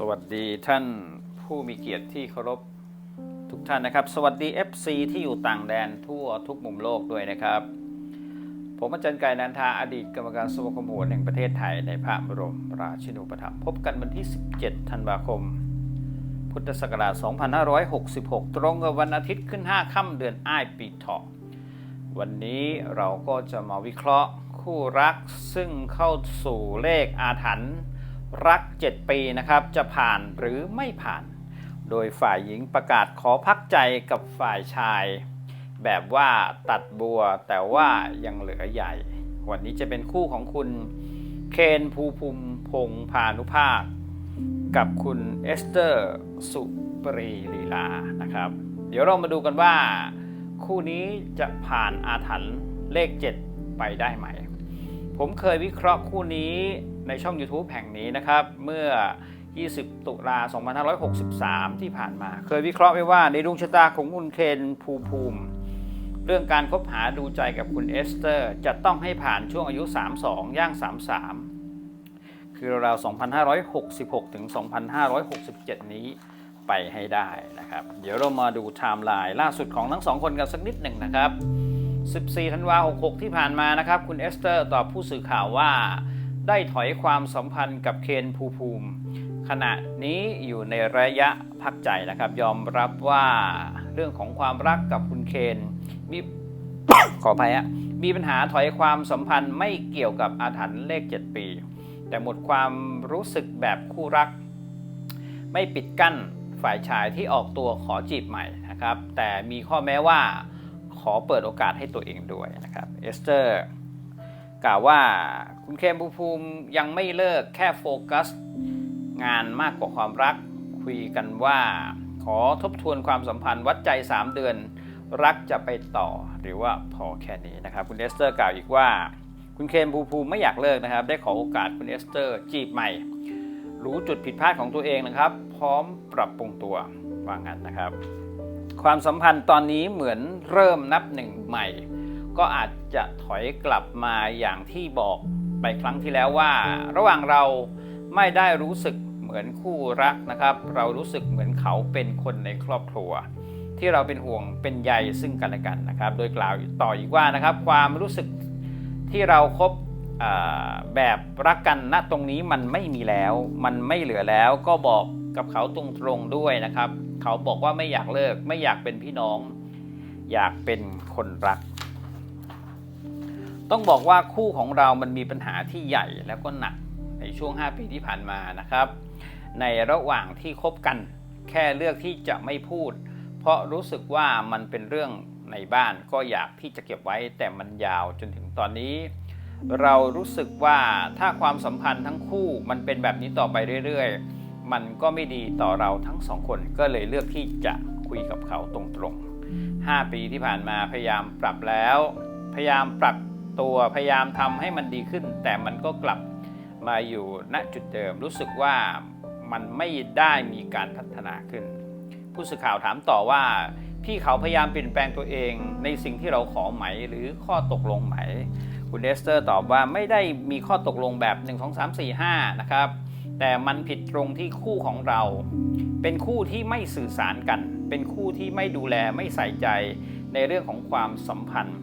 สวัสดีท่านผู้มีเกียรติที่เคารพทุกท่านนะครับ สวัสดี FC ที่อยู่ต่างแดนทั่วทุกมุมโลกด้วยนะครับ ผมอาจารย์ไก่นันทาอดีตกรรมการสมาคมโหรแห่งประเทศไทยในพระบรมราชินูปถัมภ์พบกันวันที่ 17 ธันวาคม พุทธศักราช 2566 ตรงกับวันอาทิตย์ขึ้น 5 ค่ำเดือนอ้ายปีเถาะวันนี้เราก็จะมาวิเคราะห์คู่รักซึ่งเข้าสู่เลขอาถรรพ์ รัก 7 ปีนะครับจะผ่านหรือไม่ผ่าน โดยฝ่ายหญิงประกาศขอพักใจกับฝ่ายชาย แบบว่าตัดบัวแต่ว่ายังเหลือใหญ่ วันนี้จะเป็นคู่ของคุณเคนภูภูมิพงพานุภาค กับคุณเอสเตอร์สุปรีลีลานะครับ เดี๋ยวเรามาดูกันว่า คู่นี้จะผ่านอาถรรพ์เลข 7 ไปได้ไหม ผมเคยวิเคราะห์คู่นี้ ในช่อง YouTube แห่งนี้นะครับ เมื่อ 20 ตุลา 2563 ที่ผ่านมา เคยวิเคราะห์ไว้ว่าในดวงชะตาของคุณเคนภูภูมิ เรื่องการคบหาดูใจกับคุณเอสเตอร์ จะต้องให้ผ่านช่วงอายุ 32 ย่าง 33 คือราวๆ2566 ถึง 2567 นี้ไปให้ได้นะครับ เดี๋ยวเรามาดูไทม์ไลน์ล่าสุดของทั้งสองคนกันสักนิดหนึ่งนะครับ 14 ธันวาคม 66 ที่ผ่านมานะครับ คุณเอสเตอร์ตอบผู้สื่อข่าวว่า ได้ถอยความสัมพันธ์กับเคนภูภูมิ ขณะนี้อยู่ในระยะพักใจนะครับ ยอมรับว่าเรื่องของความรักกับคุณเคนมีขออภัยฮะมีปัญหาถอยความสัมพันธ์ไม่เกี่ยวกับอาถรรพ์เลข 7 ปี แต่หมดความรู้สึกแบบคู่รัก ไม่ปิดกั้นฝ่ายชายที่ออกตัวขอจีบใหม่นะครับ แต่มีข้อแม้ว่าขอเปิดโอกาสให้ตัวเองด้วยนะครับเอสเตอร์ กล่าวว่าคุณเคมภูภูมิยังไม่เลิกแค่โฟกัส งานมากกว่าความรัก คุยกันว่า ขอทบทวนความสัมพันธ์วัดใจ 3 เดือน รักจะไปต่อหรือว่าพอแค่นี้นะครับ คุณเอสเตอร์กล่าวอีกว่า คุณเคนภูภูมิไม่อยากเลิกนะครับ ได้ขอโอกาสคุณเอสเตอร์ จีบใหม่ รู้จุดผิดพลาดของตัวเองนะครับ พร้อมปรับปรุงตัวว่างั้นนะครับ ความสัมพันธ์ตอนนี้เหมือนเริ่มนับหนึ่งใหม่ ก็อาจจะถอยกลับมาอย่างที่บอกไปครั้งที่แล้วว่า ระหว่างเราไม่ได้รู้สึกเหมือนคู่รักนะครับ เรารู้สึกเหมือนเขาเป็นคนในครอบครัว ที่เราเป็นห่วงเป็นใยซึ่งกันและกันนะครับ โดยกล่าวต่ออีกว่านะครับ ความรู้สึกที่เราครบแบบรักกันณตรงนี้มันไม่มีแล้ว มันไม่เหลือแล้วก็บอกกับเขาตรงๆด้วยนะครับ เขาบอกว่าไม่อยากเลิกไม่อยากเป็นพี่น้อง อยากเป็นคนรัก ต้องบอกว่าคู่ของเรามันมีปัญหาที่ใหญ่แล้วก็หนักในช่วง 5 ปีที่ผ่านมานะครับ ในระหว่างที่คบกันแค่เลือกที่จะไม่พูด เพราะรู้สึกว่ามันเป็นเรื่องในบ้านก็อยากที่จะเก็บไว้แต่มันยาวจนถึงตอนนี้ เรารู้สึกว่าถ้าความสัมพันธ์ทั้งคู่มันเป็นแบบนี้ต่อไปเรื่อยๆ มันก็ไม่ดีต่อเราทั้งสองคนก็เลยเลือกที่จะคุยกับเขาตรงๆ 5 ปีที่ผ่านมาพยายามปรับแล้ว พยายามปรับ ตัวพยายามทำให้มันดีขึ้น แต่มันก็กลับมาอยู่ณจุดเดิม รู้สึกว่ามันไม่ได้มีการพัฒนาขึ้น ผู้สื่อข่าวถามต่อว่า พี่เขาพยายามเปลี่ยนแปลงตัวเองในสิ่งที่เราขอไหมหรือข้อตกลงไหม คุณเดสเตอร์ตอบว่าไม่ได้มีข้อตกลงแบบ 1 2 3 4 5 นะครับ แต่มันผิดตรงที่คู่ของเรา เป็นคู่ที่ไม่สื่อสารกัน เป็นคู่ที่ไม่ดูแลไม่ใส่ใจในเรื่องของความสัมพันธ์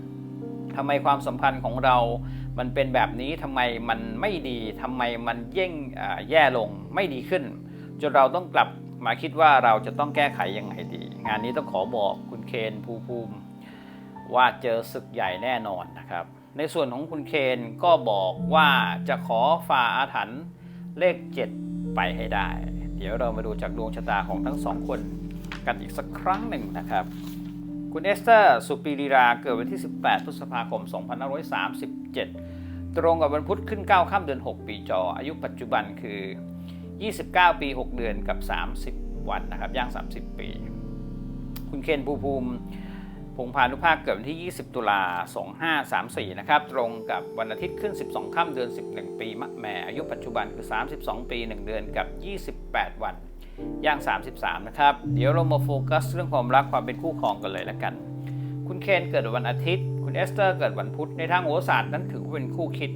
ทำไมความสัมพันธ์ของเรา มันเป็นแบบนี้ทำไมมันไม่ดีทำไมมันเย่งแย่ลงไม่ดีขึ้น จนเราต้องกลับมาคิดว่าเราจะต้องแก้ไขยังไงดี งานนี้ต้องขอบอกคุณเคนภูภูมิว่าเจอศึกใหญ่แน่นอนนะครับ ในส่วนของคุณเคนก็บอกว่าจะขอฝ่าอาถรรพ์เลข 7 ไปให้ได้ เดี๋ยวเรามาดูจากดวงชะตาของทั้งสองคนกันอีกสักครั้งหนึ่งนะครับ คุณเอสเตอร์สุปีรีราเกิดวันที่ 18 พฤษภาคม 2537 ตรงกับวันพุธขึ้น9ค่ำเดือน 6 ปีจอ อายุปัจจุบันคือ 29 ปี 6 เดือนกับ 30 วันนะครับ ย่าง 30 ปี คุณเคนภูภูมิพงพานุภาคเกิดวันที่ 20 ตุลา 2534 นะครับ ตรงกับวันอาทิตย์ขึ้น 12 ค่ำเดือน 11 ปีมะแม่อายุปัจจุบันคือ 32 ปี 1 เดือนกับ 28 วัน ย่าง 33 นะครับ เดี๋ยวเรามาโฟกัสเรื่องความรักความเป็นคู่ครองกันเลยละกัน คุณเคนเกิดวันอาทิตย์ คุณเอสเตอร์เกิดวันพุธ ในทางโหราศาสตร์นั้นถือว่าเป็นคู่คิด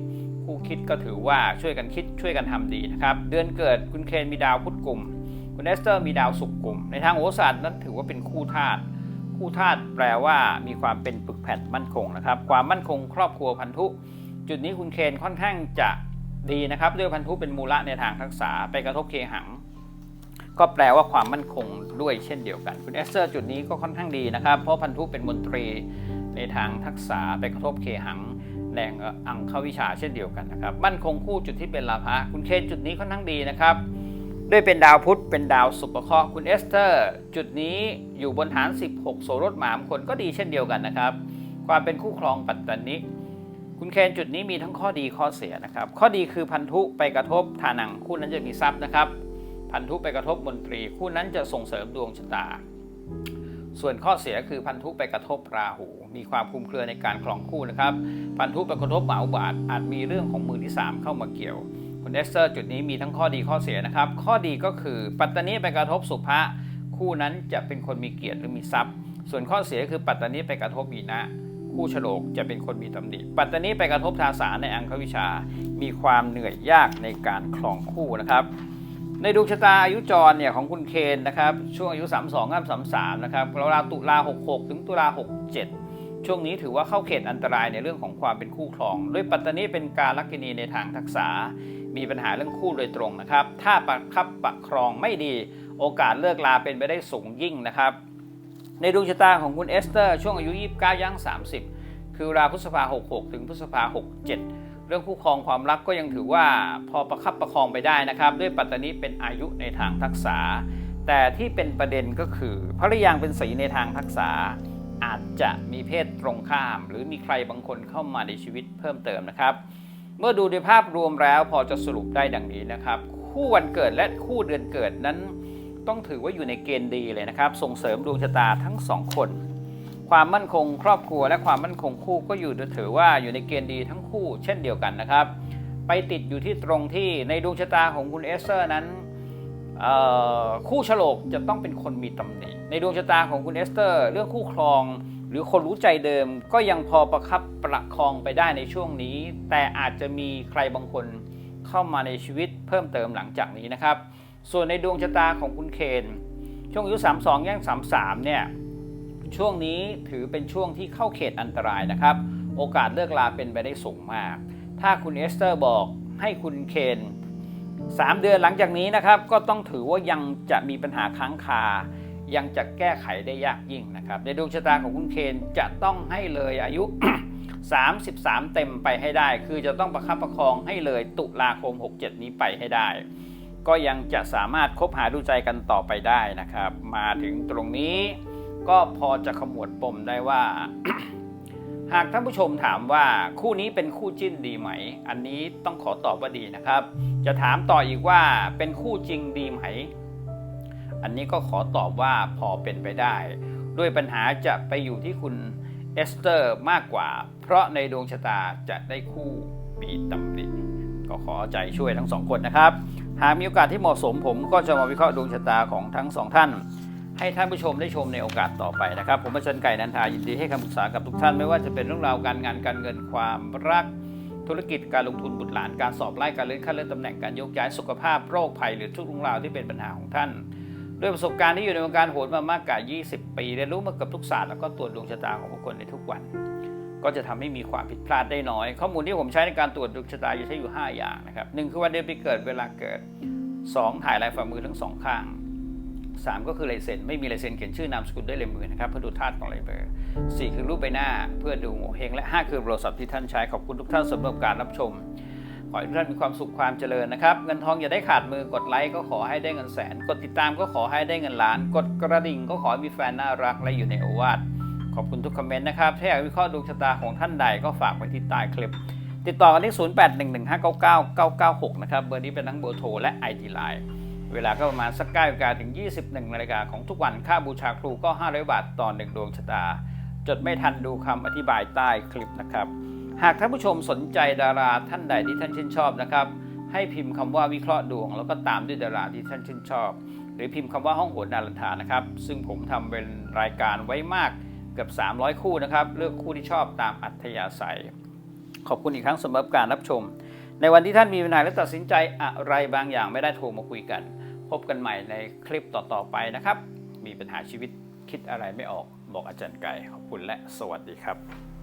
คู่คิดก็ถือว่าช่วยกันคิดช่วยกันทำดีนะครับ เดือนเกิดคุณเคนมีดาวพุธกลุ่ม คุณเอสเตอร์มีดาวศุกร์กลุ่ม ในทางโหราศาสตร์นั้นถือว่าเป็นคู่ธาตุ คู่ธาตุแปลว่ามีความเป็นปึกแผ่นมั่นคงนะครับ ความมั่นคงครอบครัวพันธุ จุดนี้คุณเคนค่อนข้างจะดีนะครับด้วยพันธุเป็นมูละในทางทักษะไปกระทบเคหัง ก็แปลว่าความมั่นคงด้วยเช่นเดียวกัน คุณเอสเตอร์จุดนี้ก็ค่อนข้างดีนะครับ เพราะพันธุเป็นมนตรีในทางทักษะไปกระทบเคหังแรงอังควิชาเช่นเดียวกันนะครับมั่นคงคู่จุดที่เป็นลาภะคุณเคนจุดนี้ค่อนข้างดีนะครับด้วยเป็นดาวพุธเป็นดาวสุปเคราะห์คุณเอสเตอร์ จุดนี้อยู่บนฐาน 16 โสรถหมามคนก็ดีเช่นเดียวกันนะครับ ความเป็นคู่ครองปัตตานิคุณเคนจุดนี้มีทั้งข้อดีข้อเสียนะครับ ข้อดีคือพันธุไปกระทบฐานังคู่นั้นจะมีทรัพย์นะครับ พันธุไปกระทบมนตรี คู่นั้นจะส่งเสริมดวงชะตา ส่วนข้อเสียคือพันธุไปกระทบราหู มีความคลุมเครือในการครองคู่นะครับ พันธุไปกระทบหมาอุบาทอาจมีเรื่องของมือที่ 3 เข้ามาเกี่ยวคุณเอสเตอร์จุดนี้มีทั้งข้อดีข้อเสียนะครับ ข้อดีก็คือปัตตานีไปกระทบสุภะคู่นั้นจะเป็นคนมีเกียรติหรือมีทรัพย์ ส่วนข้อเสียคือปัตตานีไปกระทบบีนะคู่ฉลกจะเป็นคนมีตำหนิ ปัตตานีไปกระทบทาสาในอังควิชา มีความเหนื่อยยากในการครองคู่นะครับ ในดวงชะตาอายุจรเนี่ยของคุณเคนนะครับช่วงอายุ 32กับ33นะครับราวตุลา 66 ถึงตุลา 67 ช่วงนี้ถือว่าเข้าเขตอันตรายในเรื่องของความเป็นคู่ครอง ด้วยปัตตานีเป็นการลักกินีในทางทักษะมีปัญหาเรื่องคู่โดยตรงนะครับ ถ้าประคับประครองไม่ดี โอกาสเลิกลาเป็นไปได้สูงยิ่งนะครับ ในดวงชะตาของคุณเอสเตอร์ ช่วงอายุ 29ย่าง30 คือราพฤษภา 66 ถึงพฤษภา 67 เรื่องคู่ครองความรักก็ยังถือว่าพอประคับประคองไปได้นะครับ ด้วยปัตตานีเป็นอายุในทางทักษะ แต่ที่เป็นประเด็นก็คือภริยางเป็นสีในทางทักษะอาจจะมีเพศตรงข้าม หรือมีใครบางคนเข้ามาในชีวิตเพิ่มเติมนะครับ เมื่อดูในภาพรวมแล้วพอจะสรุปได้ดังนี้นะครับ คู่วันเกิดและคู่เดือนเกิดนั้น ต้องถือว่าอยู่ในเกณฑ์ดีเลยนะครับ ส่งเสริมดวงชะตาทั้งสองคน ความมั่นคงครอบครัวและความมั่นคงคู่ก็อยู่ถือว่าอยู่ในเกณฑ์ดีทั้งคู่เช่นเดียวกันนะครับ ไปติดอยู่ที่ตรงที่ในดวงชะตาของคุณเอสเซอร์นั้นคู่ฉลกจะต้องเป็นคนมีตำหนิในดวงชะตาของคุณเอสเตอร์ เรื่องคู่ครอง หรือคนรู้ใจเดิมก็ยังพอประคับประคองไปได้ในช่วงนี้ แต่อาจจะมีใครบางคนเข้ามาในชีวิตเพิ่มเติมหลังจากนี้นะครับ ส่วนในดวงชะตาของคุณเคนช่วงอายุ 32ย่าง33เนี่ย ช่วงนี้ถือเป็นช่วงที่เข้าเขตอันตรายนะครับ โอกาสเลิกลาเป็นไปได้สูงมาก ถ้าคุณเอสเตอร์บอกให้คุณเคน3 เดือนหลังจากนี้นะครับ ก็ต้องถือว่ายังจะมีปัญหาค้างคา ยังจะแก้ไขได้ยากยิ่งนะครับ ในดวงชะตาของคุณเคนจะต้องให้เลยอายุ 33 เต็มไปให้ได้ คือจะต้องประคับประคองให้เลยตุลาคม 67 นี้ไปให้ได้ ก็ยังจะสามารถคบหาดูใจกันต่อไปได้นะครับ มาถึงตรงนี้ ก็พอจะขมวดปมได้ว่า หากท่านผู้ชมถามว่าคู่นี้เป็นคู่จิ้นดีไหม อันนี้ต้องขอตอบว่าดีนะครับ จะถามต่ออีกว่าเป็นคู่จริงดีไหม อันนี้ก็ขอตอบว่าพอเป็นไปได้ ด้วยปัญหาจะไปอยู่ที่คุณเอสเตอร์มากกว่า เพราะในดวงชะตาจะได้คู่ปีตำหนิก็ขอใจช่วยทั้งสองคนนะครับ หากมีโอกาสที่เหมาะสมผมก็จะมาวิเคราะห์ดวงชะตาของทั้งสองท่าน ให้ท่านผู้ชมได้ชมในโอกาสต่อไปนะครับ ผมอาจารย์ไก่นันทายินดีให้คำปรึกษากับทุกท่านไม่ว่าจะเป็นเรื่องราวการงานการเงินความรัก ธุรกิจการลงทุนบุตรหลานการสอบไล่การเลื่อนขั้นเลื่อนตำแหน่งการยกย้ายสุขภาพโรคภัยหรือทุกเรื่องราวที่เป็นปัญหาของท่านด้วยประสบการณ์ที่อยู่ในวงการโหนมามากกว่า 20 ปีเรียนรู้มากับทุกศาสตร์แล้วก็ตรวจดวงชะตาของบุคคลในทุกวัน ก็จะทำให้มีความผิดพลาดได้น้อย ข้อมูลที่ผมใช้ในการตรวจดวงชะตาจะใช้อยู่ 5 อย่างนะครับหนึ่งคือวันเดือนปีเกิดเวลาเกิด 2 ถ่ายลายฝ่ามือทั้งสองข้าง 3 ก็คือลายเซ็นไม่มีลายเซ็นเขียนชื่อนามสกุลด้วยลายมือนะครับเพื่อดูธาตุของลายมือ4คือรูปใบหน้าเพื่อดูโงเฮงและ 5 คือโทรศัพท์ที่ท่านใช้ขอบคุณทุกท่านสำหรับการรับชมขอให้ทุกท่านมีความสุขความเจริญนะครับเงินทองอย่าได้ขาดมือกดไลค์ก็ขอให้ได้เงินแสน กดติดตามก็ขอให้ได้เงินล้าน กดกระดิ่งก็ขอให้มีแฟนน่ารักและอยู่ในโอวาทขอบคุณทุกคอมเมนต์นะครับถ้าอยากวิเคราะห์ดวงชะตาของท่านใดก็ฝากไว้ที่ใต้คลิป ติดต่อกันที่0811599996 นะครับ เบอร์นี้เป็นทั้งเบอร์โทรและ ID Line เวลาก็ประมาณสัก9นาฬิกาถึง 21นาฬิกาของทุกวันค่าบูชาครูก็ 500 บาทต่อหนึ่งดวงชะตา จดไม่ทันดูคำอธิบายใต้คลิปนะครับ หากท่านผู้ชมสนใจดาราท่านใดที่ท่านชื่นชอบนะครับ ให้พิมพ์คำว่าวิเคราะห์ดวง แล้วก็ตามด้วยดาราที่ท่านชื่นชอบ หรือพิมพ์คำว่าห้องโหนนารันทานะครับ ซึ่งผมทำเป็นรายการไว้มากเกือบ 300 คู่นะครับ เลือกคู่ที่ชอบตามอัธยาศัย ขอบคุณอีกครั้งสำหรับการรับชม ในวันที่ท่านมีปัญหาและตัดสินใจอะไรบางอย่างไม่ได้โทรมาคุยกัน พบกันใหม่ในคลิปต่อๆไปนะครับ มีปัญหาชีวิตคิดอะไรไม่ออกบอกอาจารย์ไก่ขอบคุณและสวัสดีครับ